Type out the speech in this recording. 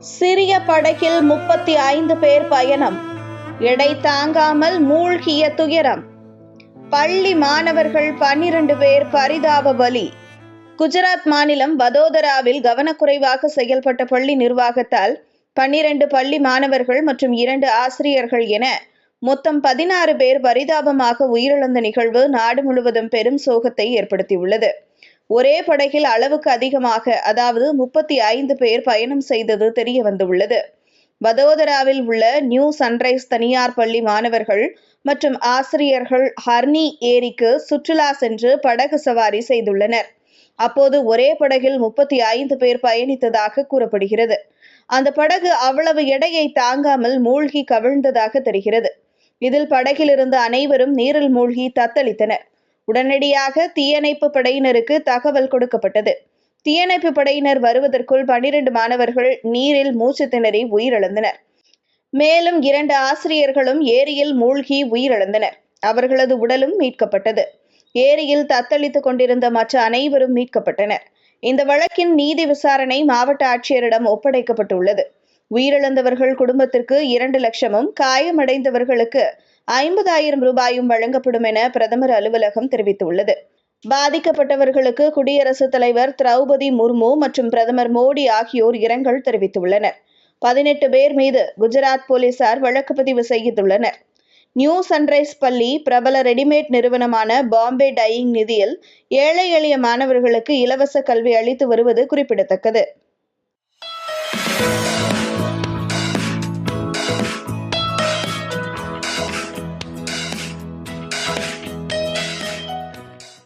சிறிய படகில் முப்பத்தி ஐந்து பேர் பயணம். எடை தாங்காமல் மூழ்கிய துயரம். பள்ளி மாணவர்கள் பன்னிரண்டு பேர் பரிதாப பலி. குஜராத் மாநிலம் வதோதராவில் கவனக்குறைவாக செயல்பட்ட பள்ளி நிர்வாகத்தால் பன்னிரண்டு பள்ளி மாணவர்கள் மற்றும் இரண்டு ஆசிரியர்கள் என மொத்தம் பதினாறு பேர் பரிதாபமாக உயிரிழந்த நிகழ்வு நாடு முழுவதும் பெரும் சோகத்தை ஏற்படுத்தியுள்ளது. ஒரே படகில் அளவுக்கு அதிகமாக அதாவது முப்பத்தி ஐந்து பேர் பயணம் செய்தது தெரிய வந்துள்ளது வதோதராவில் உள்ள நியூ சன்ரைஸ் தனியார் பள்ளி மாணவர்கள் மற்றும் ஆசிரியர்கள் ஹர்னி ஏரிக்கு சுற்றுலா சென்று படகு சவாரி செய்துள்ளனர். அப்போது ஒரே படகில் முப்பத்தி ஐந்து பேர் பயணித்ததாக கூறப்படுகிறது. அந்த படகு அவ்வளவு எடையை தாங்காமல் மூழ்கி கவிழ்ந்ததாக தெரிகிறது. இதில் படகில் அனைவரும் நீரில் மூழ்கி தத்தளித்தனர். உடனடியாக தீயணைப்பு படையினருக்கு தகவல் கொடுக்கப்பட்டது. தீயணைப்பு படையினர் வருவதற்குள் பனிரெண்டு மாணவர்கள் நீரில் மூச்சு திணறி உயிரிழந்தனர். மேலும் இரண்டு ஆசிரியர்களும் ஏரியில் மூழ்கி உயிரிழந்தனர். அவர்களது உடலும் மீட்கப்பட்டது. ஏரியில் தத்தளித்துக் கொண்டிருந்த மற்ற அனைவரும் மீட்கப்பட்டனர். இந்த வழக்கின் நீதி விசாரணை மாவட்ட ஆட்சியரிடம் ஒப்படைக்கப்பட்டுள்ளது. உயிரிழந்தவர்கள் குடும்பத்திற்கு இரண்டு லட்சமும் காயமடைந்தவர்களுக்கு ஐம்பதாயிரம் ரூபாயும் வழங்கப்படும் என பிரதமர் அலுவலகம் தெரிவித்துள்ளது. பாதிக்கப்பட்டவர்களுக்கு குடியரசுத் தலைவர் திரௌபதி முர்மு மற்றும் பிரதமர் மோடி ஆகியோர் இரங்கல் தெரிவித்துள்ளனர். பதினெட்டு பேர் மீது குஜராத் போலீசார் வழக்கு பதிவு செய்துள்ளனர். நியூ சன்ரைஸ் பள்ளி பிரபல ரெடிமேட் நிறுவனமான பாம்பே டையிங் நிதியில் ஏழை எளிய மாணவர்களுக்கு இலவச கல்வி அளித்து வருவது குறிப்பிடத்தக்கது. Bye.